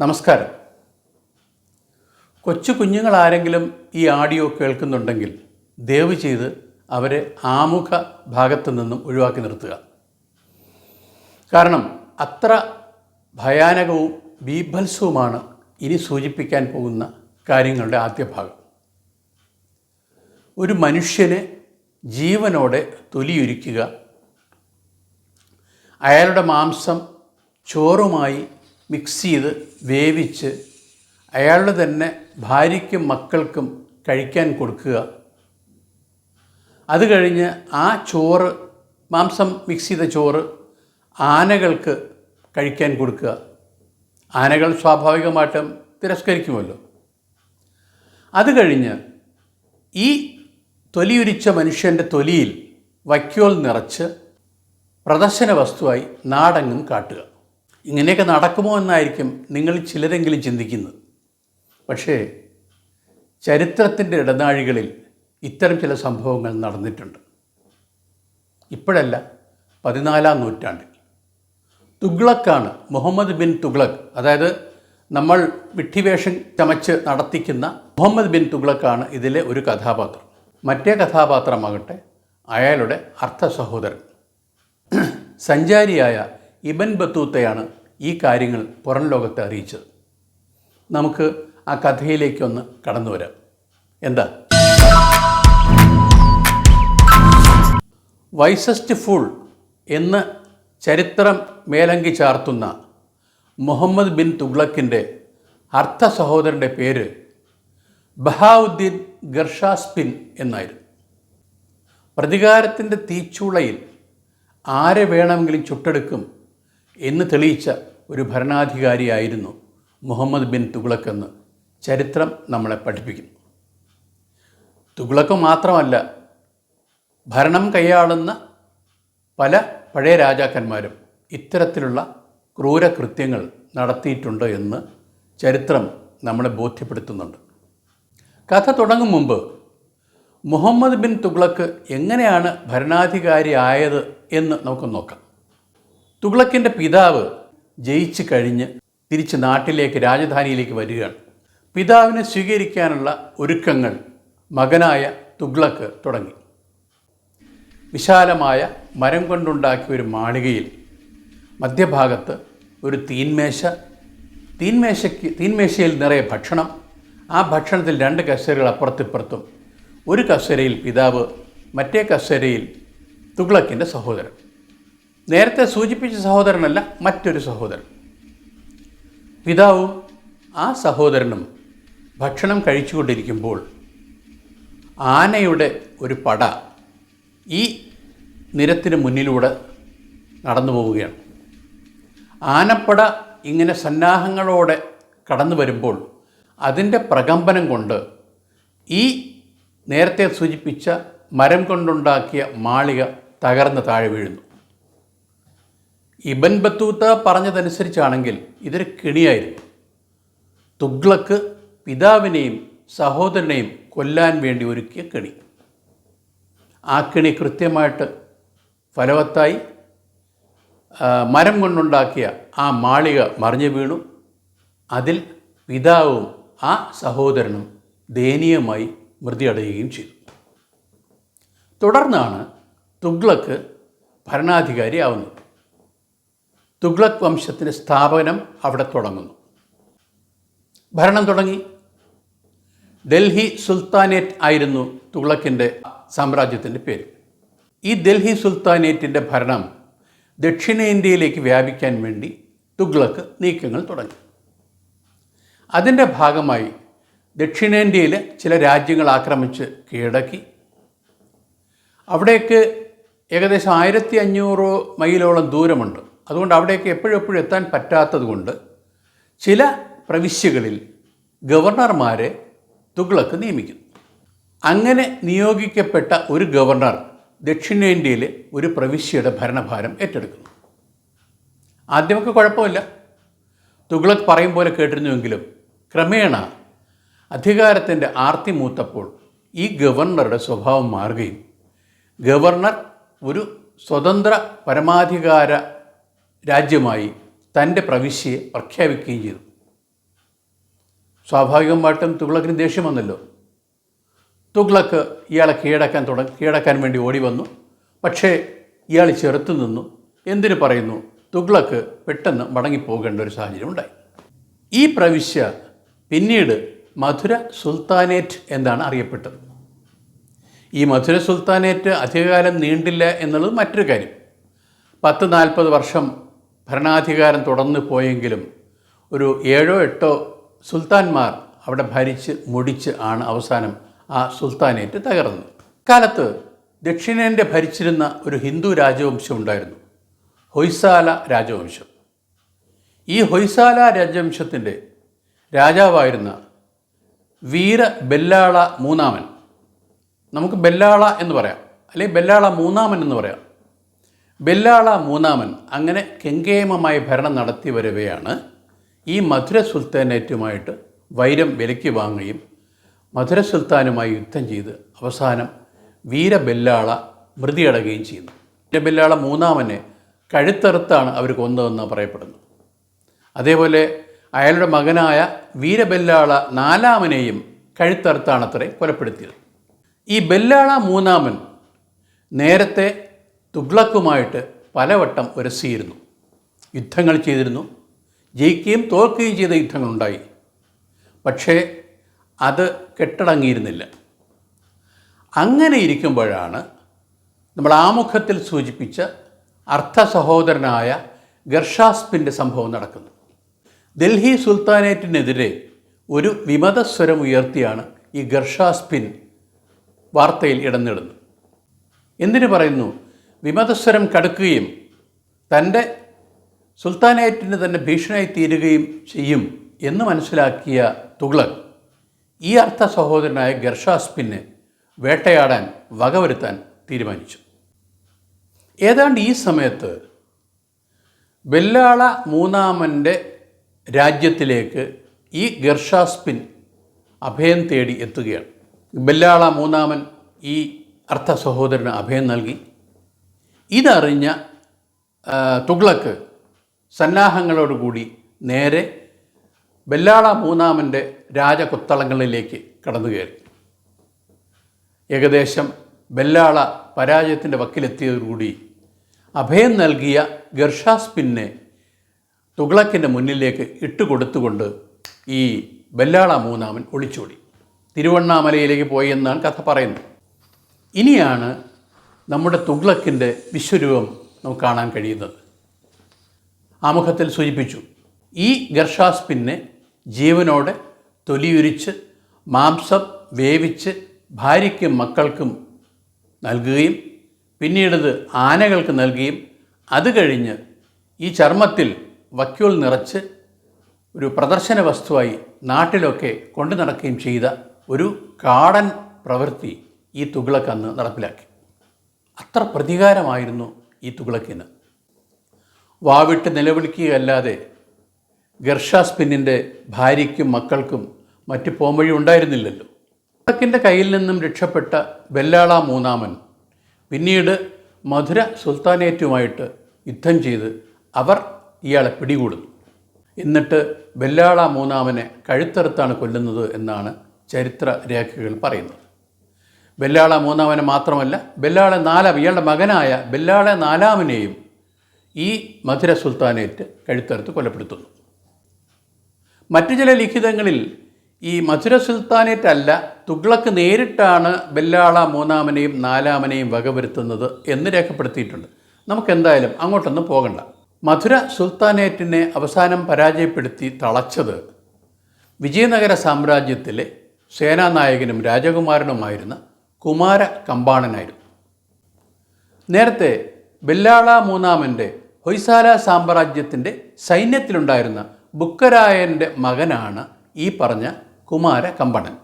നമസ്കാരം. കൊച്ചു കുഞ്ഞുങ്ങളാരെങ്കിലും ഈ ആഡിയോ കേൾക്കുന്നുണ്ടെങ്കിൽ ദയവ് ചെയ്ത് അവരെ ആമുഖ ഭാഗത്ത് നിന്നും ഒഴിവാക്കി നിർത്തുക. കാരണം അത്ര ഭയാനകവും ബീഭത്സവുമാണ് ഇനി സൂചിപ്പിക്കാൻ പോകുന്ന കാര്യങ്ങളുടെ ആദ്യ ഭാഗം. ഒരു മനുഷ്യനെ ജീവനോടെ തൊലിയൊരുക്കുക അയാളുടെ മാംസം ചോറുമായി മിക്സ് ചെയ്ത് വേവിച്ച് അയാളുടെ തന്നെ ഭാര്യയ്ക്കും മക്കൾക്കും കഴിക്കാൻ കൊടുക്കുക. അത് കഴിഞ്ഞ് ആ ചോറ് മാംസം മിക്സ് ചെയ്ത ചോറ് ആനകൾക്ക് കഴിക്കാൻ കൊടുക്കുക. ആനകൾ സ്വാഭാവികമായിട്ടും തിരസ്കരിക്കുമല്ലോ. അത് കഴിഞ്ഞ് ഈ തൊലിയുരിച്ച മനുഷ്യന്റെ തൊലിയിൽ വൈക്കോൽ നിറച്ച് പ്രദർശന വസ്തുവായി നാടെങ്ങും കാട്ടുക. ഇങ്ങനെയൊക്കെ നടക്കുമോ എന്നായിരിക്കും നിങ്ങൾ ചിലരെങ്കിലും ചിന്തിക്കുന്നത്. പക്ഷേ ചരിത്രത്തിന്റെ ഇടനാഴികളിൽ ഇത്തരം ചില സംഭവങ്ങൾ നടന്നിട്ടുണ്ട്. ഇപ്പോഴല്ല പതിനാലാം നൂറ്റാണ്ടിൽ. തുഗ്ലക്കാണ് മുഹമ്മദ് ബിൻ തുഗ്ലക് അതായത് നമ്മൾ വിട്ടിവേഷം ചമച്ച് നടത്തിക്കുന്ന മുഹമ്മദ് ബിൻ തുഗ്ലക്കാണ് ഇതിലെ ഒരു കഥാപാത്രം. മറ്റേ കഥാപാത്രമാകട്ടെ അയാളുടെ അർത്ഥ സഹോദരൻ. സഞ്ചാരിയായ ഇബൻ ബത്തൂത്തയാണ് ഈ കാര്യങ്ങൾ പുറം ലോകത്തെ അറിയിച്ചത്. നമുക്ക് ആ കഥയിലേക്കൊന്ന് കടന്നു വരാം. എന്താ? വൈസസ്റ്റ് ഫുൾ എന്ന് ചരിത്രം മേലങ്കി ചാർത്തുന്ന മുഹമ്മദ് ബിൻ തുഗ്ലക്കിന്റെ അർത്ഥ സഹോദരന്റെ പേര് ബഹാവുദ്ദീൻ ഗർഷാസ്പിൻ എന്നായിരുന്നു. പ്രതികാരത്തിന്റെ തീച്ചൂളയിൽ ആരെ വേണമെങ്കിലും ചുട്ടെടുക്കും എന്ന് തെളിയിച്ച ഒരു ഭരണാധികാരിയായിരുന്നു മുഹമ്മദ് ബിൻ തുഗ്ലക്ക് എന്ന്. ചരിത്രം നമ്മളെ പഠിപ്പിക്കുന്നു തുഗ്ലക്ക് മാത്രമല്ല ഭരണം കൈയാളുന്ന പല പഴയ രാജാക്കന്മാരും ഇത്തരത്തിലുള്ള ക്രൂരകൃത്യങ്ങൾ നടത്തിയിട്ടുണ്ട് എന്ന് ചരിത്രം നമ്മളെ ബോധ്യപ്പെടുത്തുന്നുണ്ട്. കഥ തുടങ്ങും മുമ്പ് മുഹമ്മദ് ബിൻ തുഗ്ലക്ക് എങ്ങനെയാണ് ഭരണാധികാരി ആയത് എന്ന് നമുക്ക് നോക്കാം. തുഗ്ലക്കിന്റെ പിതാവ് ജയിച്ചു കഴിഞ്ഞ് തിരിച്ച് നാട്ടിലേക്ക് രാജധാനിയിലേക്ക് വരികയാണ്. പിതാവിനെ സ്വീകരിക്കാനുള്ള ഒരുക്കങ്ങൾ മകനായ തുഗ്ലക്ക് തുടങ്ങി. വിശാലമായ മരം കൊണ്ടുണ്ടാക്കിയ ഒരു മാളികയിൽ മധ്യഭാഗത്ത് ഒരു തീന്മേശ തീന്മേശയ്ക്ക് തീന്മേശയിൽ നിറയെ ഭക്ഷണം. ആ ഭക്ഷണത്തിൽ രണ്ട് കസേരകൾ അപ്പുറത്തിപ്പുറത്തും ഒരു കസേരയിൽ പിതാവ് മറ്റേ കസേരയിൽ തുഗ്ലക്കിന്റെ സഹോദരൻ. നേരത്തെ സൂചിപ്പിച്ച സഹോദരനല്ല മറ്റൊരു സഹോദരൻ. പിതാവും ആ സഹോദരനും ഭക്ഷണം കഴിച്ചുകൊണ്ടിരിക്കുമ്പോൾ ആനയുടെ ഒരു പട ഈ നിരത്തിന് മുന്നിലൂടെ നടന്നു പോവുകയാണ്. ആനപ്പട ഇങ്ങനെ സന്നാഹങ്ങളോടെ കടന്നു വരുമ്പോൾ അതിന്റെ പ്രകമ്പനം കൊണ്ട് ഈ നേരത്തെ സൂചിപ്പിച്ച മരം കൊണ്ടുണ്ടാക്കിയ മാളിക തകർന്ന് താഴെ വീഴുന്നു. ഇബൻ ബത്തൂത്ത പറഞ്ഞതനുസരിച്ചാണെങ്കിൽ ഇതൊരു കിണിയായിരുന്നു. തുഗ്ലക്ക് പിതാവിനെയും സഹോദരനെയും കൊല്ലാൻ വേണ്ടി ഒരുക്കിയ കിണി. ആ കിണി കൃത്യമായിട്ട് ഫലവത്തായി മരം കൊണ്ടുണ്ടാക്കിയ ആ മാളിക മറിഞ്ഞു വീണു. അതിൽ പിതാവും ആ സഹോദരനും ദയനീയമായി മൃതിയടയുകയും ചെയ്തു. തുടർന്നാണ് തുഗ്ലക്ക് ഭരണാധികാരിയാവുന്നത് തുഗ്ലക് വംശത്തിന്റെ സ്ഥാപനം അവിടെ തുടങ്ങുന്നു. ഭരണം തുടങ്ങി. ഡൽഹി സുൽത്താനേറ്റ് ആയിരുന്നു തുഗ്ലക്കിന്റെ സാമ്രാജ്യത്തിന്റെ പേര്. ഈ ഡൽഹി സുൽത്താനേറ്റിന്റെ ഭരണം ദക്ഷിണേന്ത്യയിലേക്ക് വ്യാപിക്കാൻ വേണ്ടി തുഗ്ലക്ക് നീക്കങ്ങൾ തുടങ്ങി. അതിന്റെ ഭാഗമായി ദക്ഷിണേന്ത്യയിലെ ചില രാജ്യങ്ങൾ ആക്രമിച്ച് കീഴടക്കി. അവിടേക്ക് ഏകദേശം ആയിരത്തി അഞ്ഞൂറ് മൈലോളം ദൂരമുണ്ട്. അതുകൊണ്ട് അവിടേക്ക് എപ്പോഴെപ്പോഴും എപ്പോഴും എത്താൻ പറ്റാത്തതുകൊണ്ട് ചില പ്രവിശ്യകളിൽ ഗവർണർമാരെ തുഗ്ലക്ക് നിയമിക്കുന്നു അങ്ങനെ നിയോഗിക്കപ്പെട്ട ഒരു ഗവർണർ ദക്ഷിണേന്ത്യയിലെ ഒരു പ്രവിശ്യയുടെ ഭരണഭാരം ഏറ്റെടുക്കുന്നു. ആദ്യമൊക്കെ കുഴപ്പമില്ല. തുഗ്ലക് പറയും പോലെ കേട്ടിരുന്നുവെങ്കിലും ക്രമേണ അധികാരത്തിന്റെ ആർത്തി മൂത്തപ്പോൾ ഈ ഗവർണറുടെ സ്വഭാവം മാറുകയും ഗവർണർ ഒരു സ്വതന്ത്ര പരമാധികാര രാജ്യമായി തന്റെ പ്രവിശ്യയെ പ്രഖ്യാപിക്കുകയും ചെയ്തു. സ്വാഭാവികമായിട്ടും തുഗ്ലക്കിന് ദേഷ്യം വന്നല്ലോ. തുഗ്ലക്ക് ഇയാളെ കീഴടക്കാൻ തുടങ്ങി കീഴടക്കാൻ വേണ്ടി ഓടി വന്നു. പക്ഷേ ഇയാൾ ചെറുത്തു നിന്നു. എന്തിനു പറയുന്നു? തുഗ്ലക്ക് പെട്ടെന്ന് മടങ്ങിപ്പോകേണ്ട ഒരു സാഹചര്യം ഉണ്ടായി. ഈ പ്രവിശ്യ പിന്നീട് മധുര സുൽത്താനേറ്റ് എന്നാണ് അറിയപ്പെട്ടത്. ഈ മധുര സുൽത്താനേറ്റ് അധികകാലം നീണ്ടില്ല എന്നുള്ളത് മറ്റൊരു കാര്യം. പത്ത് നാൽപ്പത് വർഷം ഭരണാധികാരം തുടർന്നു പോയെങ്കിലും ഒരു ഏഴോ എട്ടോ സുൽത്താൻമാർ അവിടെ ഭരിച്ച് മുടിച്ച് ആണ് അവസാനം ആ സുൽത്താനേറ്റ് തകർന്നത്. കാലത്ത് ദക്ഷിണേന്ത്യ ഭരിച്ചിരുന്ന ഒരു ഹിന്ദു രാജവംശം ഉണ്ടായിരുന്നു. ഹൊയ്സാല രാജവംശം. ഈ ഹൊയ്സാല രാജവംശത്തിന്റെ രാജാവായിരുന്ന വീര ബെല്ലാള മൂന്നാമൻ. നമുക്ക് ബെല്ലാള എന്ന് പറയാം. അല്ലെങ്കിൽ ബെല്ലാള മൂന്നാമൻ എന്ന് പറയാം. ബെല്ലാള മൂന്നാമൻ അങ്ങനെ കെങ്കേമമായ ഭരണം നടത്തി വരവെയാണ് ഈ മധുര സുൽത്താനേറ്റുമായിട്ട് വൈരം വിലയ്ക്ക് വാങ്ങുകയും മധുര സുൽത്താനുമായി യുദ്ധം ചെയ്ത് അവസാനം വീരബെല്ലാള മൃതിയടകുകയും ചെയ്യുന്നു. വീരബെല്ലാള മൂന്നാമനെ കഴുത്തറുത്താണ് അവർ കൊന്നതെന്ന് പറയപ്പെടുന്നു അതേപോലെ അയാളുടെ മകനായ വീരബെല്ലാള നാലാമനെയും കഴുത്തറുത്താണത്രേ കൊലപ്പെടുത്തിയത്. ഈ ബെല്ലാള മൂന്നാമൻ നേരത്തെ തുഗ്ലക്കുമായിട്ട് പലവട്ടം ഉരസിയിരുന്നു. യുദ്ധങ്ങൾ ചെയ്തിരുന്നു. ജയിക്കുകയും തോൽക്കുകയും ചെയ്ത യുദ്ധങ്ങളുണ്ടായി. പക്ഷേ അത് കെട്ടടങ്ങിയിരുന്നില്ല. അങ്ങനെ ഇരിക്കുമ്പോഴാണ് നമ്മൾ ആമുഖത്തിൽ സൂചിപ്പിച്ച അർത്ഥ സഹോദരനായ ഗർഷാസ്പിന്റെ സംഭവം നടക്കുന്നത്. ഡൽഹി സുൽത്താനേറ്റിനെതിരെ ഒരു വിമതസ്വരം ഉയർത്തിയാണ് ഈ ഗർഷാസ്പിൻ വാർത്തയിൽ ഇടം എന്തിനു പറയുന്നു? വിമതസ്വരം കടുക്കുകയും തന്റെ സുൽത്താനേറ്റിന് തന്നെ ഭീഷണിയായി തീരുകയും ചെയ്യും എന്ന് മനസ്സിലാക്കിയ തുഗ്ലക് ഈ അർത്ഥ സഹോദരനായ ഗർഷാസ്പിനെ വേട്ടയാടാൻ വകവരുത്താൻ തീരുമാനിച്ചു. ഏതാണ്ട് ഈ സമയത്ത് ബെല്ലാള മൂന്നാമന്റെ രാജ്യത്തിലേക്ക് ഈ ഗർഷാസ്പിൻ അഭയം തേടി എത്തുകയാണ്. ബെല്ലാള മൂന്നാമൻ ഈ അർത്ഥ സഹോദരന് അഭയം നൽകി. ഇതറിഞ്ഞ തുഗ്ലക്ക് സന്നാഹങ്ങളോടുകൂടി നേരെ ബെല്ലാള മൂന്നാമന്റെ രാജകൊത്തളങ്ങളിലേക്ക് കടന്നു കയറി. ഏകദേശം ബെല്ലാള പരാജയത്തിന്റെ വക്കിലെത്തിയതോടുകൂടി അഭയം നൽകിയ ഗർഷാസ്പിന്നെ തുഗ്ലക്കിന്റെ മുന്നിലേക്ക് ഇട്ടുകൊടുത്തുകൊണ്ട് ഈ ബെല്ലാള മൂന്നാമൻ ഒളിച്ചോടി. തിരുവണ്ണാമലയിലേക്ക് പോയി എന്നാണ് കഥ പറയുന്നത്. ഇനിയാണ് നമ്മുടെ തുഗ്ലക്കിന്റെ വിശ്വരൂപം നമുക്ക് കാണാൻ കഴിയുന്നത്. ആമുഖത്തിൽ സൂചിപ്പിച്ചു ഈ ഗർഷാസ്പിന്നെ ജീവനോടെ തൊലിയുരിച്ച് മാംസം വേവിച്ച് ഭാര്യയ്ക്കും മക്കൾക്കും നൽകുകയും പിന്നീടത് ആനകൾക്ക് നൽകുകയും അത് കഴിഞ്ഞ് ഈ ചർമ്മത്തിൽ വക്യൂൾ നിറച്ച് ഒരു പ്രദർശന വസ്തുവായി നാട്ടിലൊക്കെ കൊണ്ടു നടക്കുകയും ചെയ്ത ഒരു കാടൻ പ്രവൃത്തി ഈ തുഗ്ലക്ക് അന്ന് നടപ്പിലാക്കി. അത്ര പ്രതികാരമായിരുന്നു ഈ തുകളക്കിന്. വാവിട്ട് നിലവിളിക്കുകയല്ലാതെ ഗർഷാസ്പിന്നിന്റെ ഭാര്യയ്ക്കും മക്കൾക്കും മറ്റ് പോംവഴി ഉണ്ടായിരുന്നില്ലല്ലോ. തുളക്കിന്റെ കയ്യിൽ നിന്നും രക്ഷപ്പെട്ട ബെല്ലാള മൂന്നാമൻ പിന്നീട് മധുര സുൽത്താനേറ്റുമായിട്ട് യുദ്ധം ചെയ്ത് അവർ ഇയാളെ പിടികൂടുന്നു. എന്നിട്ട് ബെല്ലാള മൂന്നാമനെ കഴുത്തറുത്താണ് കൊല്ലുന്നത് എന്നാണ് ചരിത്ര രേഖകൾ പറയുന്നത്. ബെല്ലാള മൂന്നാമനെ മാത്രമല്ല ബെല്ലാള നാലാം ഇയാളുടെ മകനായ ബെല്ലാള നാലാമനെയും ഈ മധുര സുൽത്താനേറ്റ് കഴുത്തറുത്ത് കൊലപ്പെടുത്തുന്നു. മറ്റു ചില ലിഖിതങ്ങളിൽ ഈ മധുര സുൽത്താനേറ്റ് അല്ല തുഗ്ലക്ക് നേരിട്ടാണ് ബെല്ലാള മൂന്നാമനെയും നാലാമനെയും വകവരുത്തുന്നത് എന്ന് രേഖപ്പെടുത്തിയിട്ടുണ്ട്. നമുക്കെന്തായാലും അങ്ങോട്ടൊന്നും പോകണ്ട. മധുര സുൽത്താനേറ്റിനെ അവസാനം പരാജയപ്പെടുത്തി തളച്ചത് വിജയനഗര സാമ്രാജ്യത്തിലെ സേനാനായകനും രാജകുമാരനുമായിരുന്ന കുമാര കമ്പാണനായിരുന്നു. നേരത്തെ ബെല്ലാള മൂന്നാമന്റെ ഹൊയ്സാല സാമ്രാജ്യത്തിന്റെ സൈന്യത്തിലുണ്ടായിരുന്ന ബുക്കരായന്റെ മകനാണ് ഈ പറഞ്ഞ കുമാര കമ്പണൻ.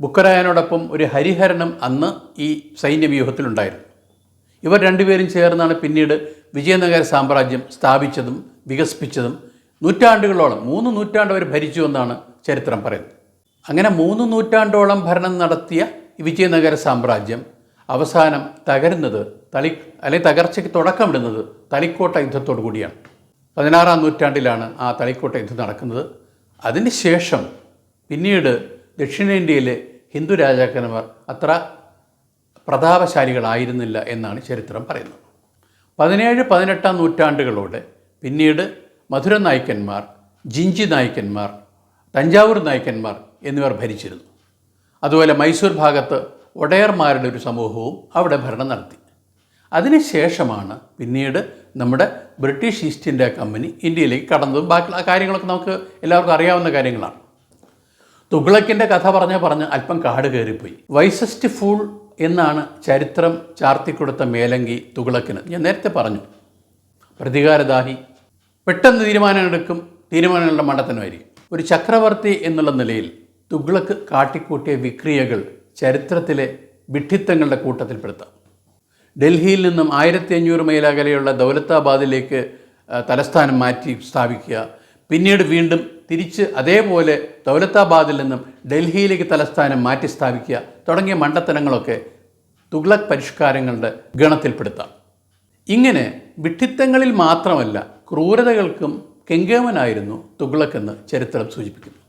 ബുക്കരായനോടൊപ്പം ഒരു ഹരിഹരനും അന്ന് ഈ സൈന്യവ്യൂഹത്തിലുണ്ടായിരുന്നു. ഇവർ രണ്ടുപേരും ചേർന്നാണ് പിന്നീട് വിജയനഗര സാമ്രാജ്യം സ്ഥാപിച്ചതും വികസിപ്പിച്ചതും നൂറ്റാണ്ടുകളോളം മൂന്ന് നൂറ്റാണ്ട് അവർ ഭരിച്ചു എന്നാണ് ചരിത്രം പറയുന്നത്. അങ്ങനെ മൂന്ന് നൂറ്റാണ്ടോളം ഭരണം നടത്തിയ വിജയനഗര സാമ്രാജ്യം അവസാനം തകരുന്നത് തളി അല്ലെങ്കിൽ തകർച്ചയ്ക്ക് തുടക്കമിടുന്നത് തളിക്കോട്ട യുദ്ധത്തോടു കൂടിയാണ്. പതിനാറാം നൂറ്റാണ്ടിലാണ് ആ തളിക്കോട്ട യുദ്ധം നടക്കുന്നത്. അതിനുശേഷം പിന്നീട് ദക്ഷിണേന്ത്യയിലെ ഹിന്ദു രാജാക്കന്മാർ അത്ര പ്രതാപശാലികളായിരുന്നില്ല എന്നാണ് ചരിത്രം പറയുന്നത്. പതിനേഴ് പതിനെട്ടാം നൂറ്റാണ്ടുകളോടെ പിന്നീട് മധുര നായ്ക്കന്മാർ ജിഞ്ചി നായ്ക്കന്മാർ തഞ്ചാവൂർ നായ്ക്കന്മാർ എന്നിവർ ഭരിച്ചിരുന്നു. അതുപോലെ മൈസൂർ ഭാഗത്ത് ഒടയർമാരുടെ ഒരു സമൂഹവും അവിടെ ഭരണം നടത്തി. അതിനുശേഷമാണ് പിന്നീട് നമ്മുടെ ബ്രിട്ടീഷ് ഈസ്റ്റ് ഇന്ത്യ കമ്പനി ഇന്ത്യയിലേക്ക് കടന്നതും ബാക്കി ആ കാര്യങ്ങളൊക്കെ നമുക്ക് എല്ലാവർക്കും അറിയാവുന്ന കാര്യങ്ങളാണ്. തുഗ്ലക്കിന്റെ കഥ പറഞ്ഞ പറഞ്ഞ് അല്പം കാട് കയറിപ്പോയി. വൈസസ്റ്റ് ഫൂൾ എന്നാണ് ചരിത്രം ചാർത്തിക്കൊടുത്ത മേലങ്കി തുഗ്ലക്കിന്. ഞാൻ നേരത്തെ പറഞ്ഞു പ്രതികാരദാഹി. പെട്ടെന്ന് തീരുമാനമെടുക്കും തീരുമാനങ്ങളുടെ മണ്ടത്തനമായിരിക്കും ഒരു ചക്രവർത്തി എന്നുള്ള നിലയിൽ തുഗ്ലക്ക് കാട്ടിക്കൂട്ടിയ വിക്രിയകൾ ചരിത്രത്തിലെ വിഡ്ഢിത്തങ്ങളുടെ കൂട്ടത്തിൽപ്പെടുത്താം. ഡൽഹിയിൽ നിന്നും ആയിരത്തി അഞ്ഞൂറ് മൈൽ അകലെയുള്ള ദൗലത്താബാദിലേക്ക് തലസ്ഥാനം മാറ്റി സ്ഥാപിക്കുക. പിന്നീട് വീണ്ടും തിരിച്ച് അതേപോലെ ദൗലത്താബാദിൽ നിന്നും ഡൽഹിയിലേക്ക് തലസ്ഥാനം മാറ്റി സ്ഥാപിക്കുക തുടങ്ങിയ മണ്ടത്തനങ്ങളൊക്കെ തുഗ്ലക് പരിഷ്കാരങ്ങളുടെ ഗണത്തിൽപ്പെടുത്താം. ഇങ്ങനെ വിഡ്ഢിത്തങ്ങളിൽ മാത്രമല്ല ക്രൂരതകൾക്കും കെങ്കേമനായിരുന്നു തുഗ്ലക് എന്ന് ചരിത്രം സൂചിപ്പിക്കുന്നു.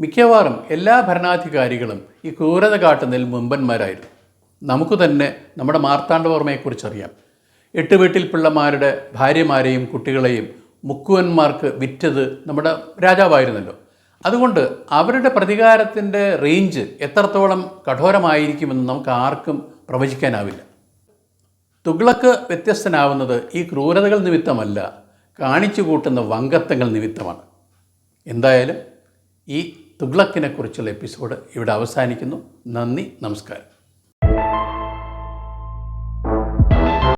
മിക്കവാറും എല്ലാ ഭരണാധികാരികളും ഈ ക്രൂരത കാട്ടുന്നതിൽ മുമ്പന്മാരായിരുന്നു നമുക്ക് തന്നെ നമ്മുടെ മാർത്താണ്ഡവർമ്മയെക്കുറിച്ചറിയാം. എട്ട് വീട്ടിൽ പിള്ളമാരുടെ ഭാര്യമാരെയും കുട്ടികളെയും മുക്കുവന്മാർക്ക് വിറ്റത് നമ്മുടെ രാജാവായിരുന്നല്ലോ. അതുകൊണ്ട് അവരുടെ പ്രതികാരത്തിന്റെ റേഞ്ച് എത്രത്തോളം കഠോരമായിരിക്കുമെന്ന് നമുക്ക് ആർക്കും പ്രവചിക്കാനാവില്ല. തുഗ്ലക്ക് വ്യത്യസ്തനാവുന്നത് ഈ ക്രൂരതകൾ നിമിത്തമല്ല കാണിച്ചു കൂട്ടുന്ന വങ്കത്തങ്ങൾ നിമിത്തമാണ്. എന്തായാലും ഈ തുഗ്ലക്കിനെ കുറിച്ചുള്ള എപ്പിസോഡ് ഇവിടെ അവസാനിക്കുന്നു. നന്ദി നമസ്കാരം.